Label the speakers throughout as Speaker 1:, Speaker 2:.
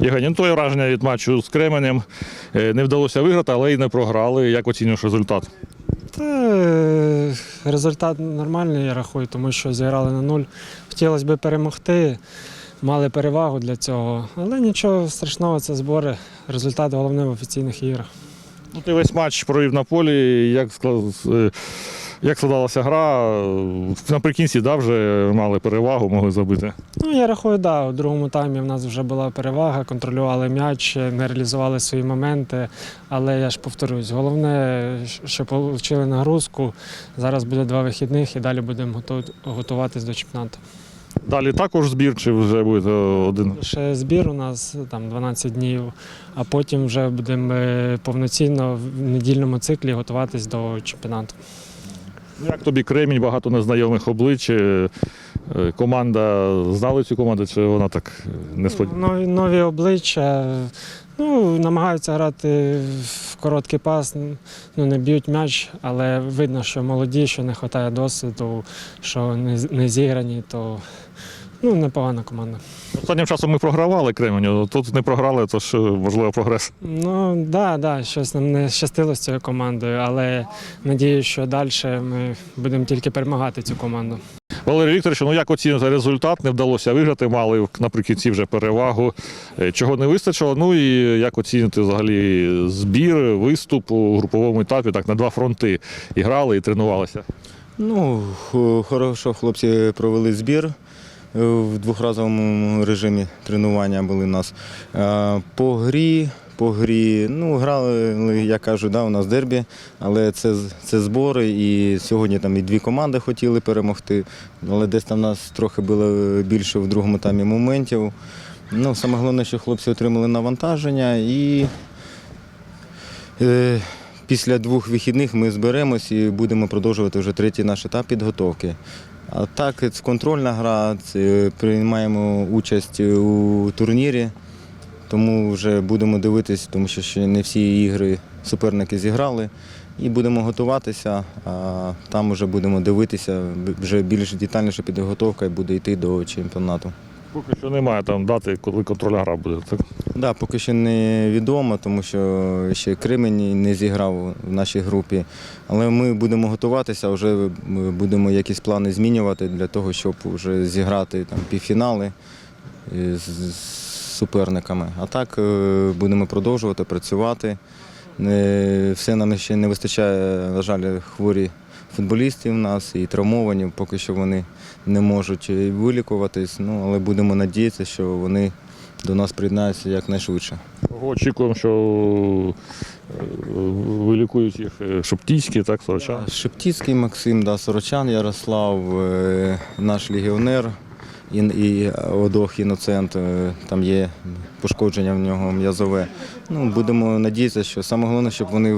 Speaker 1: Євгеній, ну, твоє враження від матчу з Кременем Е, не вдалося виграти, але й не програли. Як оцінюєш результат?
Speaker 2: Та е, результат нормальний, я рахую, тому що зіграли на нуль. Хотілося б перемогти, мали перевагу для цього. Але нічого страшного, це збори. Результат головне в офіційних іграх.
Speaker 1: Ну, ти весь матч провів на полі. Як, е, як складалася гра? Наприкінці да, вже мали перевагу, могли забити.
Speaker 2: Ну, я рахую, так, да, у другому таймі в нас вже була перевага, контролювали м'яч, не реалізували свої моменти. Але я ж повторюсь, головне, що отримали нагрузку. Зараз буде два вихідних і далі будемо готуватись до чемпіонату.
Speaker 1: Далі також збір, чи вже буде один?
Speaker 2: Ще збір у нас там 12 днів, а потім вже будемо е, повноцінно в недільному циклі готуватись до чемпіонату.
Speaker 1: Ну, Як тобі Кремінь, багато незнайомих облич. е, е, Команда знали цю команду, чи вона так не несподівана?
Speaker 2: Нові, нові обличчя. Ну, намагаються грати в короткий пас, ну, не б'ють м'яч, але видно, що молоді, що не вистачає досвіду, що не, не зіграні, то ну, непогана команда.
Speaker 1: Останнім часом ми програвали Кременю, тут не програли, то ж е, можливо прогрес.
Speaker 2: Ну, так, да, да, щось нам не щастило з цією командою, але надію, що далі ми будемо тільки перемагати цю команду.
Speaker 1: Валерій Вікторович, ну як оцінюєте результат? Не вдалося виграти, мали наприкінці вже перевагу. Е, Чого не вистачило? Ну і як оцінюєте взагалі збір, виступ у груповому етапі, так на два фронти і грали, і тренувалися.
Speaker 3: Ну, хорошо, хлопці провели збір. Е, В двохразовому режимі тренування були у нас. Е, По грі, по грі, ну, грали, я кажу, да, у нас дербі, але це, це збори. І сьогодні там і дві команди хотіли перемогти. Але десь там у нас трохи було більше в другому таймі моментів. Ну, саме головне, що хлопці отримали навантаження і е, після двох вихідних ми зберемось і будемо продовжувати вже третій наш етап підготовки. Так, це контрольна гра, це приймаємо участь у турнірі, тому вже будемо дивитися, тому що ще не всі ігри суперники зіграли. І будемо готуватися, а там вже будемо дивитися, вже більш детальніша підготовка буде йти до чемпіонату.
Speaker 1: Поки що немає там дати, коли контрольна буде. Так?
Speaker 3: Да, поки що не відомо, тому що ще Кремень не зіграв в нашій групі. Але ми будемо готуватися, вже будемо якісь плани змінювати для того, щоб вже зіграти там півфінали е, з суперниками. А так е, будемо продовжувати працювати. Не- Все нам ще не вистачає, на жаль, хворі футболістів у нас і травмовані, поки що вони не можуть е, вилікуватись. Ну, але будемо надіятися, що вони до нас приєднаються якнайшвидше.
Speaker 1: Очікуємо, що е, вилікують їх е, Шептицький, так, Сорочан.
Speaker 3: Шептицький Максим, да, Сорочан Ярослав, наш легіонер і, і Одох Іноцент, там є пошкодження в нього м'язове. Ну, будемо надіятися, що саме головне, щоб вони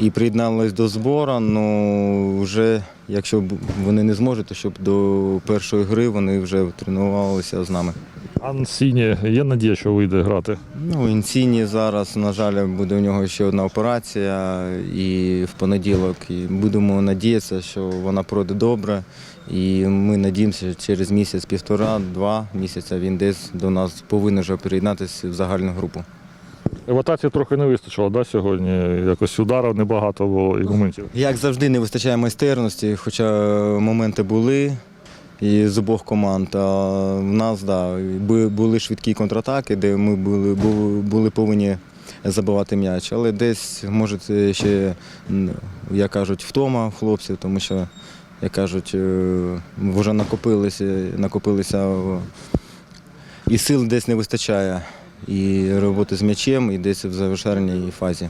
Speaker 3: і приєднались до збору, ну вже якщо вони не зможуть, то щоб до першої гри вони вже тренувалися з нами.
Speaker 1: Ансіні, є надія, що вийде грати.
Speaker 3: Ну, Інсіні зараз, на жаль, буде у нього ще одна операція і в понеділок. І будемо надіятися, що вона пройде добре. І ми надіємося, що через місяць, півтора-два місяця він десь до нас повинен вже приєднатися в загальну групу.
Speaker 1: Еватації трохи не вистачило да, сьогодні. Якось ударів небагато було і моментів.
Speaker 3: Як завжди, не вистачає майстерності, хоча моменти були і з обох команд. А в нас да, були швидкі контратаки, де ми були, бу- були повинні забивати м'яч. Але десь, може, ще, як кажуть, втома хлопців, тому що, як кажуть, е, вже накопилися, накопилися і сил десь не вистачає. І роботи з м'ячем, і десь в завершальній фазі.